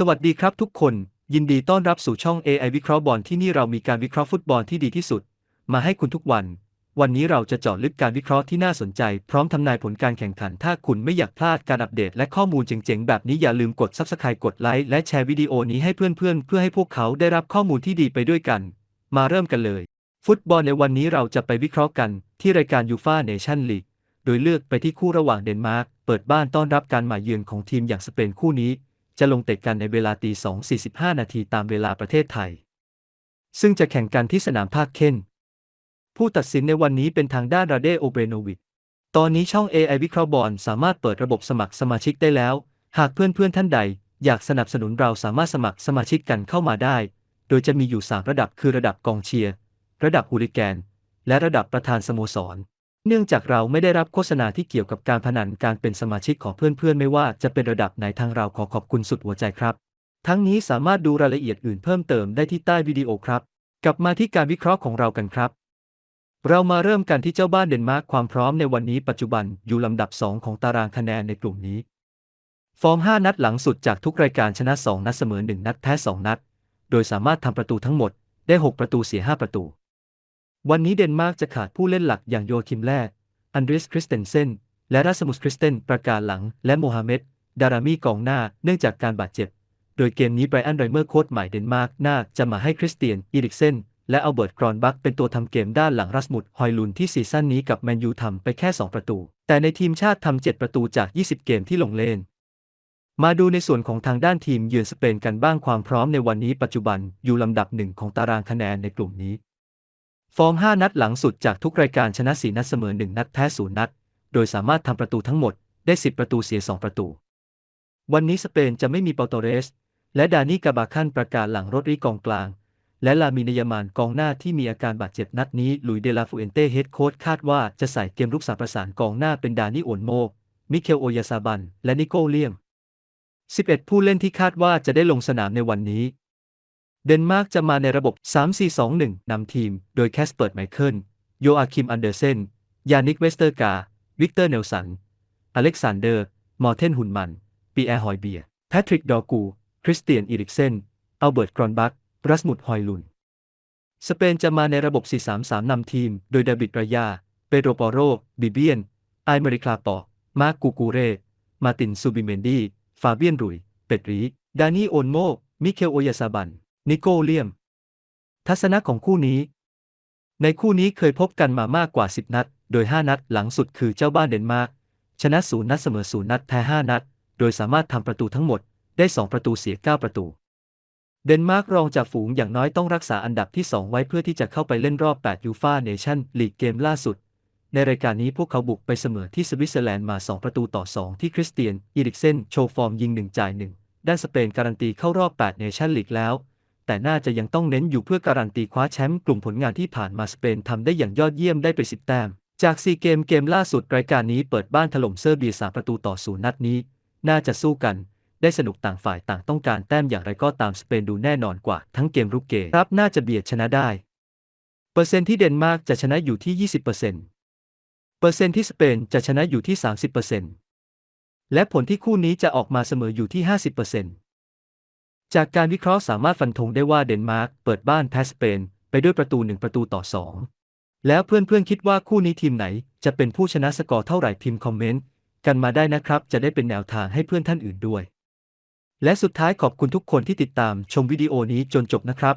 สวัสดีครับทุกคน ยินดีต้อนรับสู่ช่อง AI วิเคราะห์บอลที่นี่เรามีการวิเคราะห์ฟุตบอลที่ดีที่สุด มาให้คุณทุกวัน วันนี้เราจะเจาะลึกการวิเคราะห์ที่น่าสนใจ พร้อมทำนายผลการแข่งขัน ถ้าคุณไม่อยากพลาดการอัปเดตและข้อมูลเจ๋งๆ แบบนี้อย่าลืมกด Subscribe กดไลค์และแชร์วิดีโอนี้ให้เพื่อนๆ เพื่อให้พวกเขาได้รับข้อมูลที่ดีไปด้วยกัน มาเริ่มกันเลย ฟุตบอลในวันนี้เราจะไปวิเคราะห์กัน ที่รายการยูฟาเนชั่นลีกโดยเลือกไปที่คู่ระหว่างเดนมาร์กเปิดบ้านต้อนรับการมาเยือนของทีมอย่างสเปนคู่นี้ จะลงเตะกันในเวลาตี2.45 นาทีตามเวลาประเทศไทย ซึ่งจะแข่งกันที่สนามภาคเคนผู้ตัดสินในวันนี้เป็นทางด้านราเดโอเบรโนวิชตอนนี้ช่อง AI วิเคราะห์บอลสามารถเปิดระบบสมัครสมาชิกได้แล้ว หากเพื่อนๆท่านใด อยากสนับสนุนเราสามารถสมัครสมาชิกกันเข้ามาได้ โดยจะมีอยู่ 3 ระดับคือระดับกองเชียร์ ระดับฮูลิแกน และระดับประธานสโมสร เนื่องจากเราไม่ได้รับโฆษณาที่เกี่ยวกับการพนันการเป็นสมาชิกของเพื่อนๆ ไม่ว่าจะเป็นระดับไหนทางเราขอขอบคุณสุดหัวใจครับ ทั้งนี้สามารถดูรายละเอียดอื่นเพิ่มเติมได้ที่ใต้วิดีโอครับ กลับมาที่การวิเคราะห์ของเรากันครับ เรามาเริ่มกันที่เจ้าบ้านเดนมาร์กความพร้อมในวันนี้ปัจจุบันอยู่ลำดับ 2 ของตารางคะแนนในกลุ่มนี้ ฟอร์ม 5 นัดหลังสุดจากทุกรายการชนะ 2 นัดเสมอ 1 นัดแพ้ 2 นัด โดยสามารถทำประตูทั้งหมดได้ 6 ประตูเสีย 5 ประตู วันนี้เดนมาร์กจะขาดผู้เล่นหลักอย่างโยคิมแลอันเดรสคริสเตนเซน และรัสมุสคริสเตนประการหลัง และโมฮัมเหม็ด ดารามีกองหน้าเนื่องจากการบาดเจ็บ โดยเกมนี้ไบรอันไรเมอร์โค้ชใหม่เดนมาร์กน่าจะมาให้คริสเตียนอีริกเซนและอัลเบิร์ตกรอนบักเป็นตัวทำเกมด้านหลังรัสมุดฮอยลุนที่ซีซั่นนี้กับแมนยูทำไปแค่ 2 ประตู แต่ในทีมชาติทำ 7 ประตูจาก 20 เกมที่ลงเล่น มาดูในส่วนของทางด้านทีมเยือนสเปนกันบ้างความพร้อมในวันนี้ปัจจุบันอยู่ลำดับหนึ่งของตารางคะแนนในกลุ่มนี้ ฟอร์ม 5 นัดหลังสุดจากทุกรายการชนะ 4 นัดเสมอ 1 นัดแพ้ 0 นัด โดยสามารถทำประตูทั้งหมดได้ 10 ประตูเสีย 2 ประตู วันนี้สเปนจะไม่มีเปาโตเรส และดานี่กาบาคันประกาศหลังรถรีกองกลาง และลามินยามานกองหน้าที่มีอาการบาดเจ็บนัดนี้ลุยเดลาฟูเอนเต้เฮดโค้ชคาดว่าจะใส่เกมรุกสามประสานกองหน้าเป็นดานี่โอนโม มิเคลโอยาซาบัน และนิโกเลียม 11 ผู้เล่นที่คาดว่าจะได้ลงสนามในวันนี้ เดนมาร์กจะมาในระบบ 3-4-2-1 นำทีม โดยแคสเปิร์ตไมเคิล โยอาคิมอันเดอร์เซน ยานิกเวสเตอร์กา วิกเตอร์เนลสัน อเล็กซานเดอร์ มอร์เทน หุนมัน ปีแอร์ ฮอยเบียร์แพทริก ดอกู คริสเตียนอีริกเซน อัลเบิร์ต กรอนบักรัสมุด ฮอยลุน สเปนจะมาในระบบ 4-3-3 นำทีม โดยเดวิดรายา เปโดรปอโร บิเบียน ไอเมริคลาปอ มาร์กกูกูเร มาติน ซูบิเมนดี ฟาเบียน รุย เป็ดรี ดานี่โอนโม มิเคล โอยาซาบัน นิโกเลียม ทัศนะของคู่นี้ ในคู่นี้เคยพบกันมามากกว่า 10 นัด โดย 5 นัดหลังสุดคือเจ้าบ้านเดนมาร์กชนะศูนย์นัดเสมอศูนย์นัดแพ้ 5 นัด โดยสามารถทำประตูทั้งหมดได้ 2 ประตูเสีย 9 ประตู เดนมาร์กรองจากฝูงอย่างน้อยต้องรักษาอันดับที่ 2 ไว้เพื่อที่จะเข้าไปเล่นรอบ 8 ยูฟาเนชั่นลีกเกมล่าสุด ในรายการนี้พวกเขาบุกไปเสมอที่สวิตเซอร์แลนด์มา 2 ประตูต่อ 2 ที่คริสเตียน อีริกเซนโชว์ฟอร์มยิง 1 จ่าย 1 ด้านสเปนการันตีเข้ารอบ 8 เนชั่นลีกแล้ว แต่น่าจะยังต้องเน้นอยู่เพื่อการันตีคว้าแชมป์กลุ่มผลงานที่ผ่านมาสเปนทำได้อย่างยอดเยี่ยมได้ไป10แต้ม จากซีเกมเกมล่าสุดรายการนี้เปิดบ้านถล่มเซอร์เบีย3ประตูต่อศูนย์นัดนี้ น่าจะสู้กัน ได้สนุกต่างฝ่ายต่างต้องการแต้มอย่างไรก็ตามสเปนดูแน่นอนกว่า ทั้งเกมรุกเกมรับน่าจะเบียดชนะได้ เปอร์เซ็นต์ที่เดนมาร์กจะชนะอยู่ที่ 20%เปอร์เซ็นต์เปอร์เซ็นต์ที่สเปนจะชนะอยู่ที่ 30%และผลที่คู่นี้จะออกมาเสมออยู่ที่ 50% จากการวิเคราะห์สามารถฟันธงได้ว่าเดนมาร์กเปิดบ้านแพ้สเปน ไปด้วยประตูหนึ่งประตูต่อ2แล้วเพื่อนๆคิดว่าคู่นี้ทีมไหน จะเป็นผู้ชนะสกอร์เท่าไหร่พิมพ์คอมเมนต์กันมาได้นะครับ จะได้เป็นแนวทางให้เพื่อนท่านอื่นด้วย และสุดท้ายขอบคุณทุกคนที่ติดตามชมวิดีโอนี้จนจบนะครับ